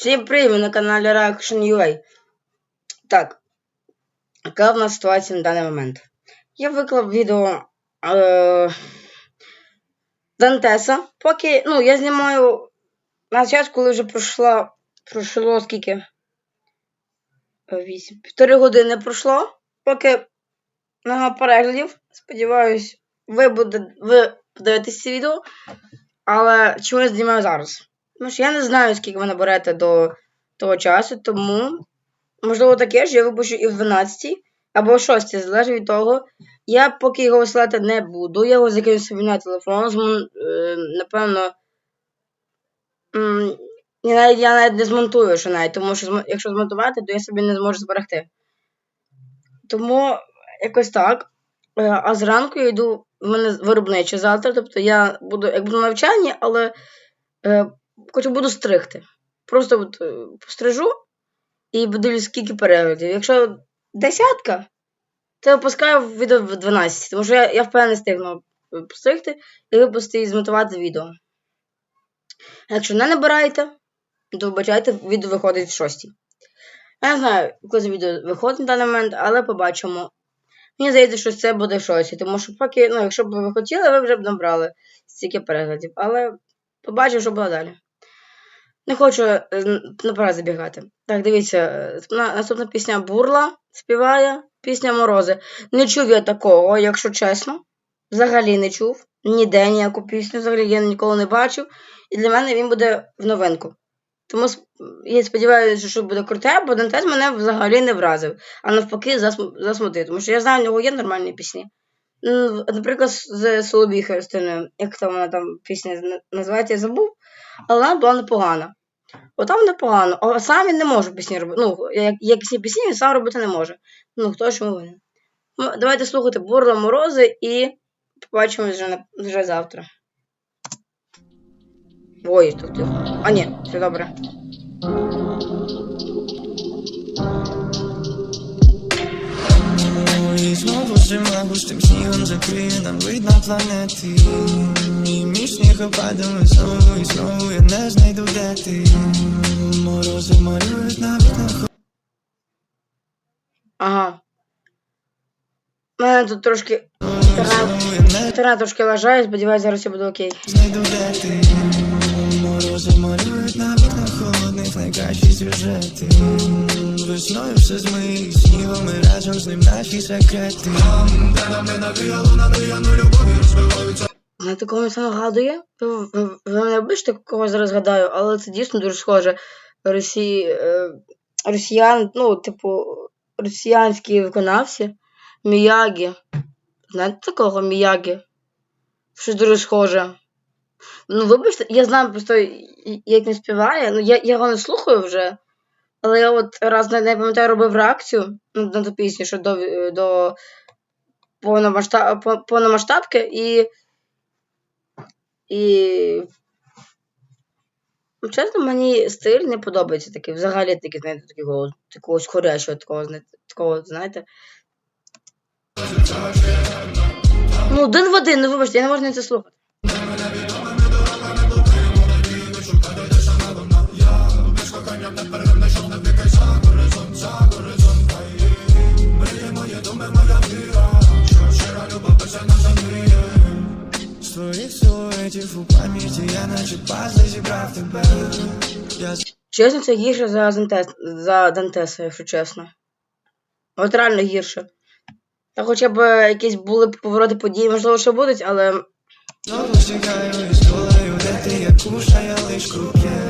Всім привіт на каналі Reaction.ua. Так, яка в нас ситуація на даний момент? Я виклав відео е, Дантеса. Поки, ну, я знімаю на час, коли вже пройшла, пройшло скільки? Е, Вісім. Півтори години пройшло. Поки много переглядів. Сподіваюсь, ви, буде, ви подивитесь це відео. Але чому я знімаю зараз? Тому що я не знаю, скільки ви наберете до того часу, тому, можливо, таке ж я випущу і в 12 або 6, залежить від того. Я поки його висилати не буду, я його закину собі на телефон, е, напевно. Я навіть, я навіть не змонтую що навіть, тому що якщо змонтувати, то я собі не зможу зберегти. Тому якось так. Е, А зранку я йду, в мене виробниче завтра, тобто я буду як буду на навчанні, але е, хоч буду стригти. Просто от, е, пострижу і подивлюсь, скільки переглядів. Якщо десятка, то я випускаю відео в 12, тому що я, я впевнений стигну е, постригти і випустити і змонтувати відео. А якщо не набираєте, то вибачайте, відео виходить в 6. Я не знаю, коли це відео виходить на даний момент, але побачимо. Мені здається, що це буде 6, тому що поки, ну, якщо б ви хотіли, ви вже б набрали стільки переглядів. Але побачимо, що буде далі. Не хочу е, наперед забігати. Так, дивіться, е, наступна пісня Бурла співає, пісня Морози. Не чув я такого, якщо чесно. Взагалі не чув. Ніде ніяку пісню, взагалі я ніколи не бачив. І для мене він буде в новинку. Тому я сподіваюся, що буде круте, бо Дантес мене взагалі не вразив, а навпаки засму- засмутив. Тому що я знаю, в нього є нормальні пісні. Наприклад, з Солобій Христиною, як там вона там пісня на- називається, я забув, але вона була непогана. От там непогано, а сам він не може пісні робити. Ну, як, якісні пісні він сам робити не може. Ну, хто ж йому винен. Давайте слухати Бурла Морози і побачимось вже, вже завтра. Ой, тут. А ні, все добре. І знову зима густим снігом закриє нам вид на планети І між снігопадами знову і знову я не де ти Морози малюють на вікнах. Ага. У мене тут трошки інтернет, трошки лажає, сподіваюся, зараз все буде окей. знайду де ти Морози малюють на вікнах. Холодних найкращі сюжети Весною все змиє, снігом і разом з ним наші секрети Знаєте, кого мені це нагадує? Ви, ви, ви мене вибачте, кого зараз згадаю, але це дійсно дуже схоже. Росі... е, Росіян, ну, типу, росіянські виконавці. Міягі. Знаєте такого Міягі? Щось дуже схоже. Ну, вибачте, я знаю просто, як він співає. Ну, я, я його не слухаю вже. Але я от раз не, не пам'ятаю, робив реакцію ну, на ту пісню, що до, до повномасштаб, повномасштабки і. І. ну, Чесно, мені стиль не подобається такий. Взагалі такий, знаєте, такого, такогось хорячого, такого, такого, знаєте. Ну, один в один, ну вибачте, я не можу на це слухати. У пам'яті я наче пазли зібрав тебе Чесно, це гірше за, Дантес, за Дантеса, якщо чесно. От реально гірше. Та хоча б якісь були б повороти подій, можливо, що будуть, але Знову стікаю історію, де ти як кушає лиш круке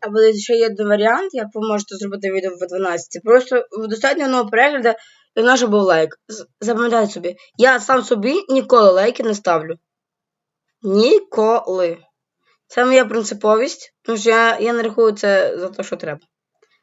А буде ще є один варіант, як ви можете зробити відео в 12. Просто достатньо одного перегляду і наш був лайк. Запам'ятайте собі, я сам собі ніколи лайки не ставлю. Ніколи. Це моя принциповість, тому що я, я не рахую це за те, що треба.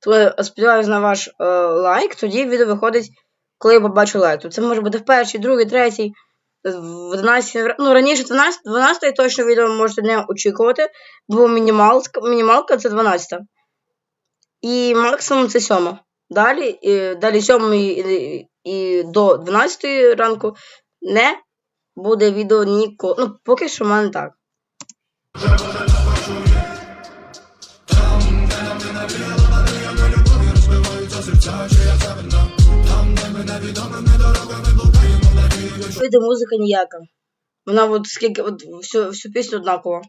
То я сподіваюся на ваш е, лайк, тоді відео виходить, коли я побачу лайк. Це може бути в першій, другій, третій, в 12, ну раніше 12, 12 точно відео можете не очікувати, бо мінімалка, мінімалка це 12. І максимум це 7. Далі, і, далі 7 і, і до 12 ранку не буде відео ніколи. Ну, поки що в мене так. Вийде музика ніяка. Вона от скільки от всю, всю пісню однакова.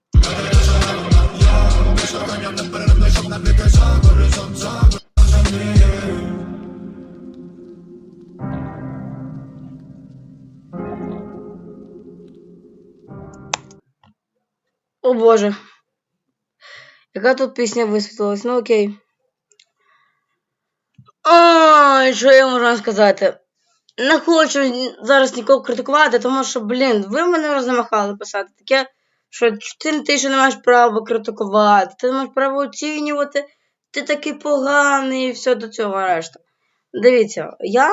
О боже. Яка тут пісня висвітлилась? Ну окей. Ой, що я можу сказати? Не хочу зараз нікого критикувати, тому що, блін, ви мене вже замахали писати таке, що ти, ти ще не маєш права критикувати, ти не маєш права оцінювати, ти такий поганий і все до цього решта. Дивіться, я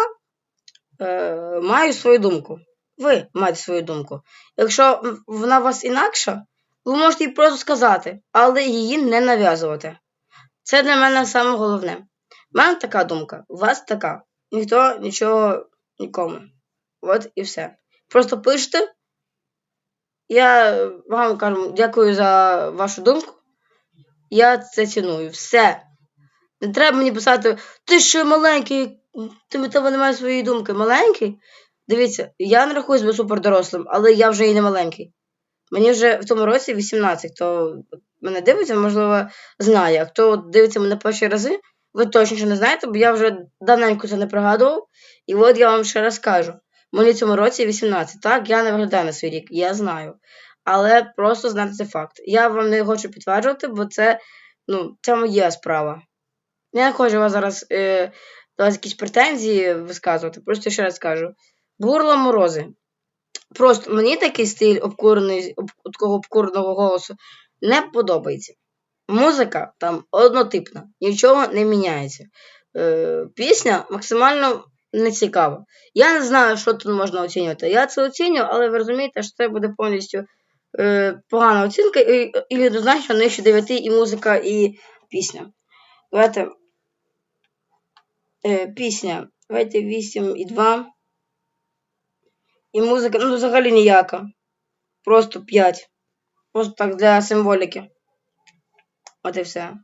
е, маю свою думку. Ви маєте свою думку. Якщо вона у вас інакша, ви можете її просто сказати, але її не нав'язувати. Це для мене саме головне. У мене така думка, у вас така. Ніхто нічого нікому. От і все. Просто пишете. Я вам кажу, дякую за вашу думку. Я це ціную. Все. Не треба мені писати, ти ще маленький, ти в тебе немає своєї думки. Маленький? Дивіться, я не рахую себе супер дорослим, але я вже і не маленький. Мені вже в тому році 18, то мене дивиться, можливо, знає. Хто дивиться мене перші рази, ви точно ще не знаєте, бо я вже давненько це не пригадував. І от я вам ще раз кажу: мені цьому році 18. Так, я не виглядаю на свій рік, я знаю. Але просто знати це факт. Я вам не хочу підтверджувати, бо це ну, це моя справа. Я не хочу вас зараз е, до вас якісь претензії висказувати, просто ще раз кажу. Бурла морози. Просто мені такий стиль обкурений, об, такого обкуреного голосу не подобається. Музика там однотипна, нічого не міняється. Е, Пісня максимально нецікава. Я не знаю, що тут можна оцінювати. Я це оцінюю, але ви розумієте, що це буде повністю е, погана оцінка, і, і однозначно нижче 9 і музика, і пісня. Давайте е, пісня. Давайте 8 і 2. І музика, ну, взагалі ніяка. Просто 5. Просто так для символіки. От і все.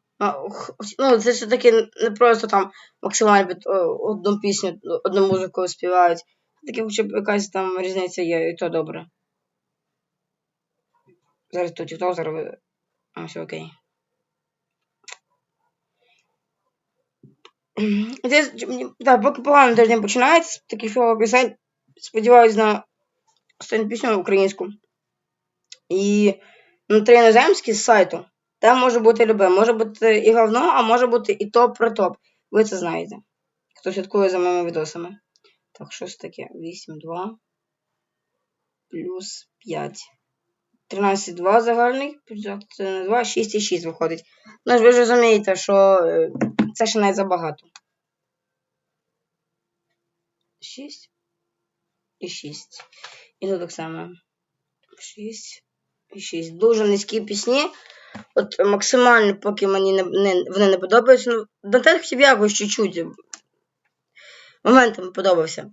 Ну, це все-таки не просто там максимально під одну пісню, одну музику співають. Таке хоча б якась там різниця є, і то добре. Зараз тут TikTok, зараз. А, все окей. Так, поки погано тиждень починається, такий філо пісень. Сподіваюсь на останню пісню українську. І на три іноземські з сайту. Там може бути любе. Може бути і говно, а може бути і топ про топ. Ви це знаєте. Хто слідкує за моїми відосами. Так, щось таке. 8, 2. Плюс 5. 13, 2 загальний. Це не 2, 6 і 6 виходить. Ну ж ви ж розумієте, що це ще навіть забагато. 6 і 6. І тут так само. 6 і 6. Дуже низькі пісні. От максимально, поки мені не, не, вони не подобаються. Ну, Дантес хотів якось чуть-чуть. Моментами подобався.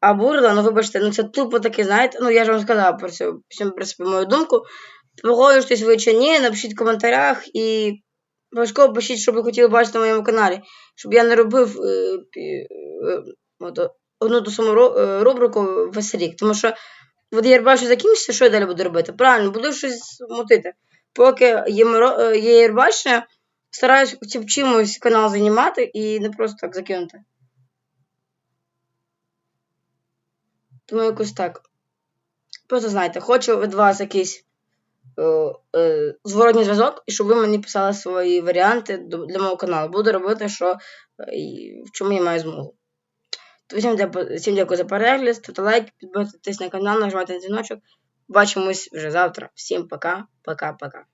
А бурла, ну вибачте, ну це тупо таке, знаєте, ну я ж вам сказав про цю, в принципі, мою думку. Погоджуєтесь ви чи ні, напишіть в коментарях і обов'язково пишіть, що ви хотіли бачити на моєму каналі. Щоб я не робив е, е, от, одну ту саму е, рубрику весь рік. Тому що от бачу закінчиться, що я далі буду робити? Правильно, буду щось мутити поки є Єрбачення, стараюсь чимось канал займати і не просто так закинути. Тому якось так. Просто знаєте, хочу від вас якийсь е, е, зворотній зв'язок, і щоб ви мені писали свої варіанти для мого каналу. Буду робити, що е, в чому я маю змогу. То всім, дякую, всім дякую за перегляд, ставте лайк, підписуйтесь на канал, нажимайте на дзвіночок. Бачимось вже завтра. Всім пока, пока-пока.